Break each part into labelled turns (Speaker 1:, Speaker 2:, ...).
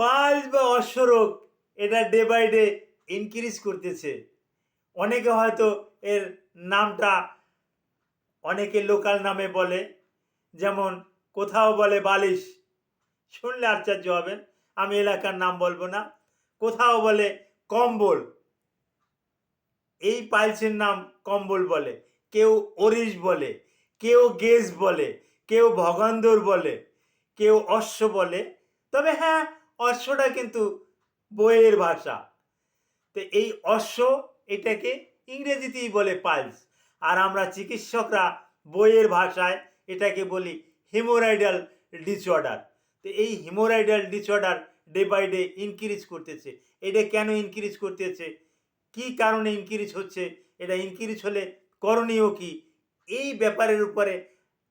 Speaker 1: Pulse বা অশ্বরোগ এটা day by day increase করতেছে। অনেকে হয়তো এর নামটা অনেকে লোকাল নামে বলে, যেমন কোথাও বলে বালিশ, শুনলে আশ্চর্য হবেন, আমি এলাকার নাম বলব না, কোথাও বলে কম্বল, এই পাইলসের নাম কম্বল বলে, কেউ ওরিশ বলে, কেউ গেজ বলে, কেউ ভগন্দর বলে, কেউ অশ্ব বলে, তবে হ্যাঁ অশ্বটা কিন্তু বইয়ের ভাষা। তো এই অশ্ব এটাকে ইংরেজিতেই বলে পালস। আর আমরা চিকিৎসকরা বইয়ের ভাষায় এটাকে বলি হিমোরাইডাল ডিসঅর্ডার। তো এই hemorrhoidal disorder day by day increase করতেছে। এটা কেন ইনক্রিজ করতেছে? কি কারণে ইনক্রিজ হচ্ছে? এটা ইনক্রিজ হলে করণীয় কি? এই ব্যাপারের উপরে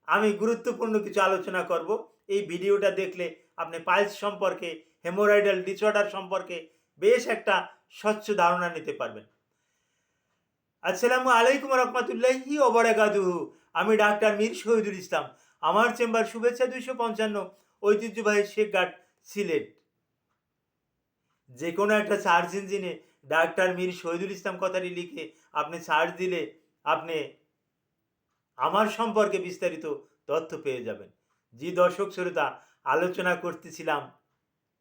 Speaker 1: আমি গুরুত্বপূর্ণ কিছু আলোচনা করব। এই ভিডিওটা দেখলে আপনি পাইলস সম্পর্কে হেমোরাইডাল ডিসঅর্ডার সম্পর্কে বেশ একটা স্বচ্ছ ধারণা নিতে পারবেন। আসসালামু আলাইকুম রহমতুল্লাহি ওবরাকাতুহু আমি ডাক্তার মীর শহীদুল ইসলাম। আমার চেম্বার শুভেচ্ছা দুইশো পঞ্চান্ন ঐতিহ্যবাহী শেখঘাট সিলেট। যে কোনো একটা সার্চ ইঞ্জিনে ডাক্তার মীর শহীদুল ইসলাম কথাটি লিখে আপনি সার্চ দিলে আপনি আমার সম্পর্কে বিস্তারিত তথ্য পেয়ে যাবেন। জি দর্শক, শ্রোতা, আলোচনা করতেছিলাম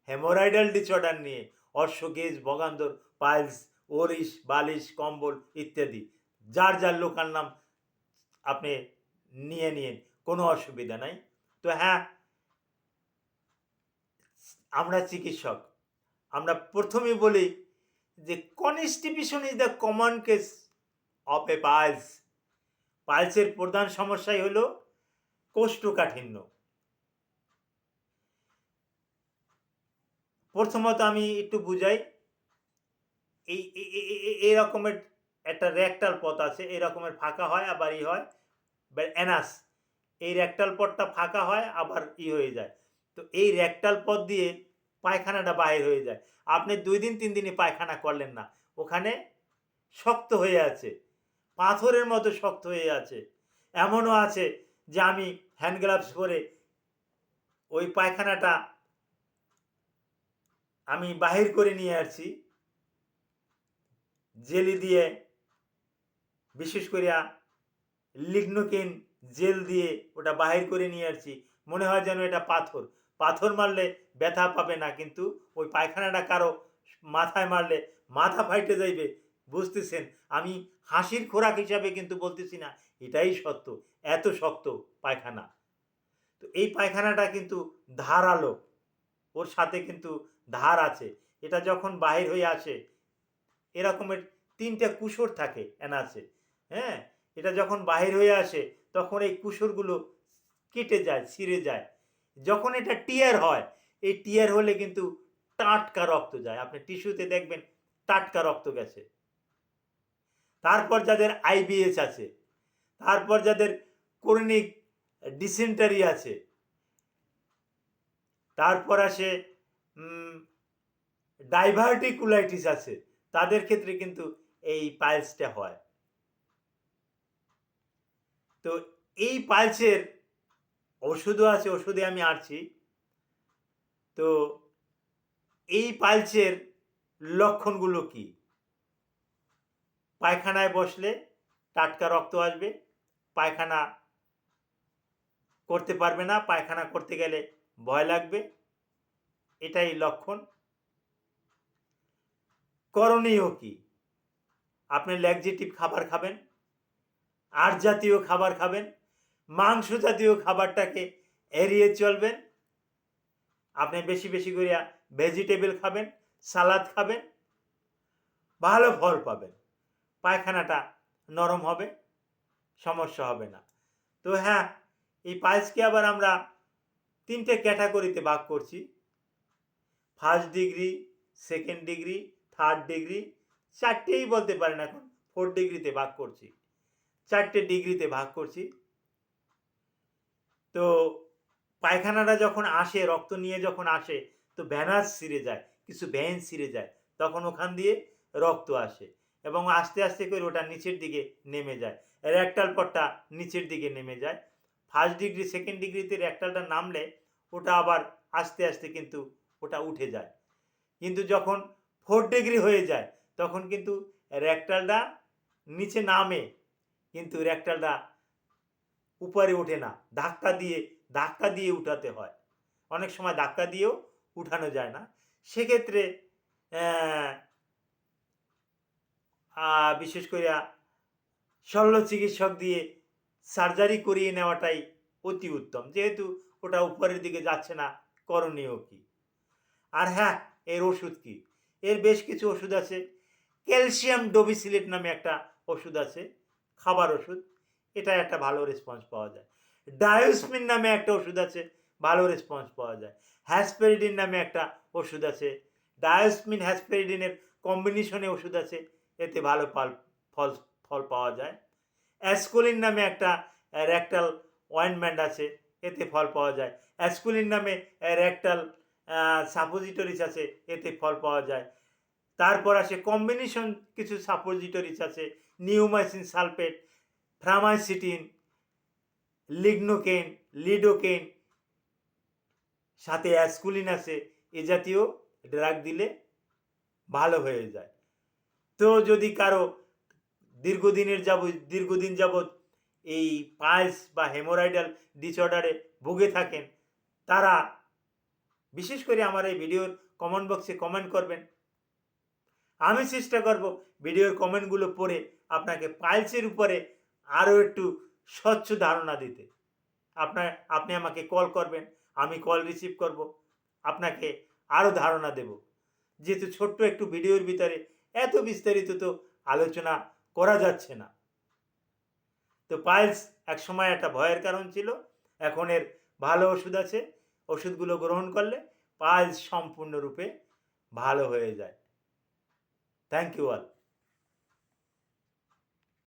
Speaker 1: হেমোরাইডাল ডিসঅর্ডার নিয়ে অশ্বগেজ বগান্দর, পাইলস, ওরিশ, বালিশ, কম্বল ইত্যাদি। যার যার লোকাল নাম আপনি নিয়ে নিন কোনো অসুবিধা নাই। তো হ্যাঁ আমরা চিকিৎসক। আমরা প্রথমে বলি যে constipation is the common case of a piles পাইলসের প্রধান সমস্যাই হলো কোষ্ঠকাঠিন্য। প্রথমত আমি একটু বুঝাই। এই এই রকমের একটা র্যাকটাল পথ আছে, এই রকমের ফাঁকা হয়, আবার ই হয় অ্যানাস এই র্যাকটাল পথটা ফাঁকা হয়, আবার ই হয়ে যায়। তো এই র্যাকটাল পথ দিয়ে পায়খানাটা বাইর হয়ে যায়। আপনি দুই দিন, তিন দিনই পায়খানা করলেন না। ওখানে শক্ত হয়ে আছে, পাথরের মতো শক্ত হয়ে আছে। এমনও আছে যে আমি হ্যান্ড গ্লাভস পরে ওই পায়খানাটা আমি বাহির করে নিয়ে আসছি। জেলি দিয়ে, বিশেষ করিয়া লিগনোকিন জেল দিয়ে ওটা বাহির করে নিয়ে আসছি। মনে হয় যেন এটা পাথর। পাথর মারলে ব্যথা পাবে না, কিন্তু ওই পায়খানাটা কারও মাথায় মারলে মাথা ফাইটে যাইবে, বুঝতেছেন? আমি হাসির খোরাক হিসাবে কিন্তু বলতেছি না, এটাই সত্য। এত শক্ত পায়খানা। তো এই পায়খানাটা কিন্তু ধারালো। ওর সাথে কিন্তু ধার আছে। এটা যখন বাহির হয়ে আসে, এরকমের তিনটে কুসর থাকে এনাছে হ্যাঁ? এটা যখন বাহির হয়ে আসে, তখন এই কুসরগুলো কেটে যায়, ছিঁড়ে যায়। যখন এটা টিয়ার হয়, এই টিয়ার হলে কিন্তু টাটকা রক্ত যায়। আপনি টিস্যুতে দেখবেন টাটকা রক্ত গেছে। তারপর যাদের আইবিএস আছে, তারপর যাদের ক্রনিক ডিসেন্টারি আছে তারপর আসে ডাইভার্টিকুলাইটিস আছে। তাদের ক্ষেত্রে কিন্তু এই পাইলসটা হয়। তো এই পাইলসের ওষুধও আছে, ওষুধে আমি আছি তো এই পাইলসের লক্ষণগুলো কি? পায়খানায় বসলে টাটকা রক্ত আসবে, পায়খানা করতে পারবে না, পায়খানা করতে গেলে ভয় লাগবে। এটাই লক্ষণ। করণীয় কি? আপনি ল্যাকজেটিভ খাবার খাবেন আর জাতীয় খাবার খাবেন মাংস জাতীয় খাবারটাকে এড়িয়ে চলবেন। আপনি বেশি বেশি করে ভেজিটেবল খাবেন, সালাদ খাবেন, ভালো ফল পাবেন। পায়খানাটা নরম হবে, সমস্যা হবে না। তো হ্যাঁ এই পাইলসকে আবার আমরা তিনটে ক্যাটাগরিতে ভাগ করছি। First degree second degree third degree চারটেই বলতে পারেন এখন ফোর্থ ডিগ্রিতে ভাগ করছি। চারটে ডিগ্রিতে ভাগ করছি। তো পায়খানাটা যখন আসে, রক্ত নিয়ে যখন আসে, তো ব্যানার ছিঁড়ে যায়, কিছু ভ্যান ছিঁড়ে যায়, তখন ওখান দিয়ে রক্ত আসে এবং আস্তে আস্তে করে ওটা নিচের দিকে নেমে যায় র্যাকটাল পটটা নিচের দিকে নেমে যায়। ফার্স্ট ডিগ্রি সেকেন্ড ডিগ্রিতে র্যাকটালটা নামলে ওটা আবার আস্তে আস্তে কিন্তু ওটা উঠে যায়। কিন্তু যখন ফোর ডিগ্রি হয়ে যায়, তখন কিন্তু র্যাকটালটা নিচে নামে, কিন্তু র্যাকটালটা উপরে ওঠে না। ধাক্কা দিয়ে ধাক্কা দিয়ে উঠাতে হয়। অনেক সময় ধাক্কা দিয়েও উঠানো যায় না। সেক্ষেত্রে বিশেষ করে শল্য চিকিৎসক দিয়ে সার্জারি করিয়ে নেওয়াটাই অতি উত্তম। যেহেতু ওটা উপরের দিকে যাচ্ছে না, করণীয় কি? আর হ্যাঁ এর ওষুধ কি? এর বেশ কিছু ওষুধ আছে। ক্যালসিয়াম ডোবিসিলেট নামে একটা ওষুধ আছে, খাবার ওষুধ। এটা একটা ভালো রেসপন্স পাওয়া যায়। ডায়োসমিন নামে একটা ওষুধ আছে, ভালো রেসপন্স পাওয়া যায়। হ্যাসপেরিডিন নামে একটা ওষুধ আছে। ডায়োসমিন, হ্যাসপেরিডিনের কম্বিনেশনে ওষুধ আছে। এতে ভালো ফল ফল ফল পাওয়া যায়। অ্যাসকোলিন নামে একটা র্যাকটাল অয়েনমেন্ট আছে, এতে ফল পাওয়া যায়। অ্যাসকোলিন নামে র্যাকটাল সাপোজিটরিস আছে, এতে ফল পাওয়া যায়। তারপর আসে কম্বিনেশন কিছু সাপোজিটরিস আছে, neomycin sulphate, framycetin lignocaine lidocaine সাথে অ্যাসকুলিন আছে, এ জাতীয় ড্রাগ দিলে ভালো হয়ে যায়। তো যদি কারও দীর্ঘদিনের যাবৎ, দীর্ঘদিন যাবৎ এই পাইলস বা হেমোরাইডাল ডিসঅর্ডারে ভুগে থাকেন, তারা বিশেষ করে আমার এই ভিডিওর কমেন্ট বক্সে কমেন্ট করবেন। আমি চেষ্টা করব ভিডিওর কমেন্টগুলো পড়ে আপনাকে পাইলসের উপরে আরও একটু স্বচ্ছ ধারণা দিতে। আপনার, আপনি আমাকে কল করবেন, আমি কল রিসিভ করব, আপনাকে আরও ধারণা দেব। যেহেতু ছোট্ট একটু ভিডিওর ভিতরে এত বিস্তারিত তো আলোচনা করা যাচ্ছে না। তো পাইলস এক সময় একটা ভয়ের কারণ ছিল, এখন এর ভালো ওষুধ আছে, ওষুধগুলো গ্রহণ করলে পাইলস সম্পূর্ণরূপে ভালো হয়ে যায়। Thank you all